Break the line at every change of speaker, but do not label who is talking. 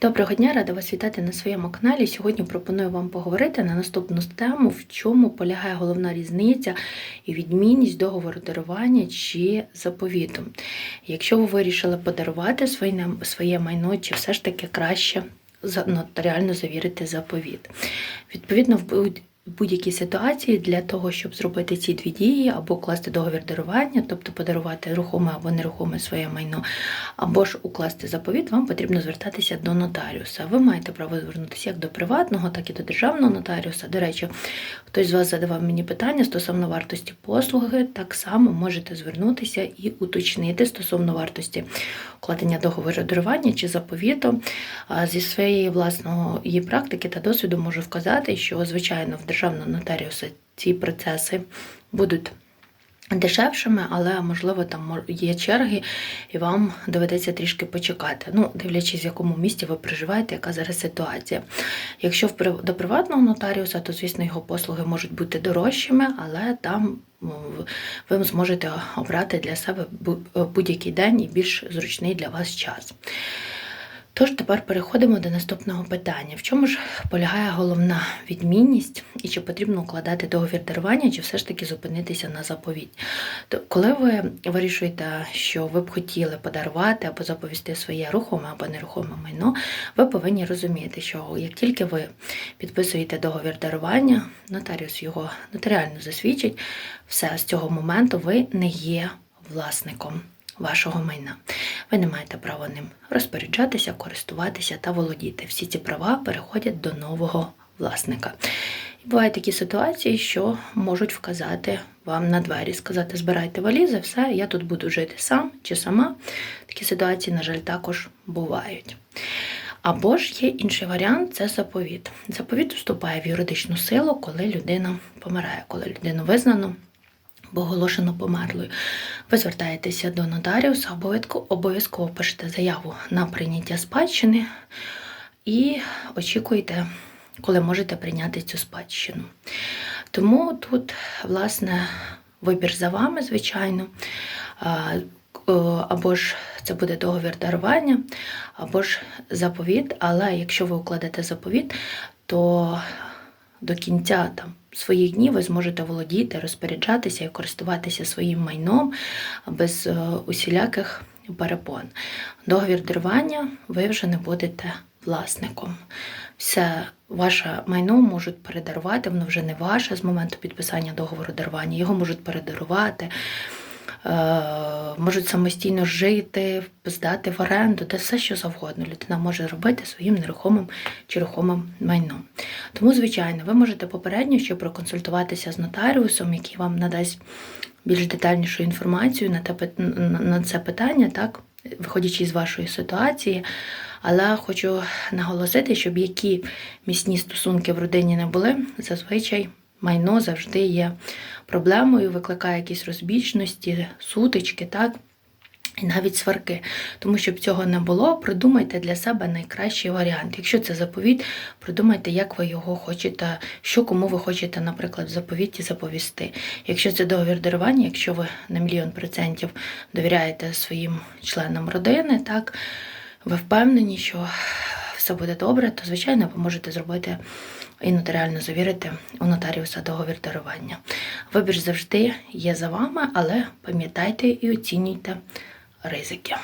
Доброго дня, рада вас вітати на своєму каналі. Сьогодні пропоную вам поговорити на наступну тему, в чому полягає головна різниця і відмінність договору дарування чи заповіту. Якщо ви вирішили подарувати своє, майно, чи все ж таки краще нотаріально завірити заповіт. Відповідно, в будь-якій ситуації для того, щоб зробити ці дві дії, або укласти договір дарування, тобто подарувати рухоме або нерухоме своє майно, або ж укласти заповіт, вам потрібно звертатися до нотаріуса. Ви маєте право звернутися як до приватного, так і до державного нотаріуса. До речі, хтось з вас задавав мені питання стосовно вартості послуги. Так само можете звернутися і уточнити стосовно вартості укладення договору дарування чи заповіту. Зі своєї власної практики та досвіду можу вказати, що звичайно в державного нотаріуса ці процеси будуть дешевшими, але можливо там є черги, і вам доведеться трішки почекати. Ну, дивлячись, в якому місті ви проживаєте, яка зараз ситуація. Якщо до приватного нотаріуса, то звісно його послуги можуть бути дорожчими, але там ви зможете обрати для себе будь-який день і більш зручний для вас час. Тож тепер переходимо до наступного питання. В чому ж полягає головна відмінність і чи потрібно укладати договір дарування, чи все ж таки зупинитися на заповідь? То коли ви вирішуєте, що ви б хотіли подарувати або заповісти своє рухоме або нерухоме майно, ви повинні розуміти, що як тільки ви підписуєте договір дарування, нотаріус його нотаріально засвідчить, все з цього моменту ви не є власником вашого майна. Ви не маєте права ним розпоряджатися, користуватися та володіти. Всі ці права переходять до нового власника. І бувають такі ситуації, що можуть вказати вам на двері, сказати, збирайте валізи, все, я тут буду жити сам чи сама. Такі ситуації, на жаль, також бувають. Або ж є інший варіант це заповіт. Заповіт вступає в юридичну силу, коли людина помирає, коли людину визнано або оголошено померлою. Ви звертаєтеся до нотаріуса, обов'язково- обов'язково пишете заяву на прийняття спадщини і очікуєте, коли можете прийняти цю спадщину. Тому тут, власне, вибір за вами, звичайно. Або ж це буде договір дарування, або ж заповіт. Але якщо ви укладете заповіт, то до кінця там своїх днів ви зможете володіти, розпоряджатися і користуватися своїм майном без е, усіляких перепон. Договір дарування ви вже не будете власником. Все ваше майно можуть передарувати, воно вже не ваше з моменту підписання договору дарування. Його можуть передарувати, можуть самостійно жити, здати в оренду, де все що завгодно. Людина може робити своїм нерухомим чи рухомим майном. Тому, звичайно, ви можете попередньо ще проконсультуватися з нотаріусом, який вам надасть більш детальнішу інформацію на те на- на це питання, так, виходячи з вашої ситуації. Але хочу наголосити, щоб які міцні стосунки в родині не були, зазвичай майно завжди є проблемою, викликає якісь розбічності, сутички, так. І навіть сварки. Тому щоб цього не було, придумайте для себе найкращий варіант. Якщо це заповіт, придумайте, як ви його хочете, що кому ви хочете, наприклад, в заповіті заповісти. Якщо це договір дарування, якщо ви на мільйон процентів довіряєте своїм членам родини, так ви впевнені, що все буде добре, то звичайно ви можете зробити і нотаріально завірити у нотаріуса договір дарування. Вибір завжди є за вами, але пам'ятайте і оцінюйте ризики.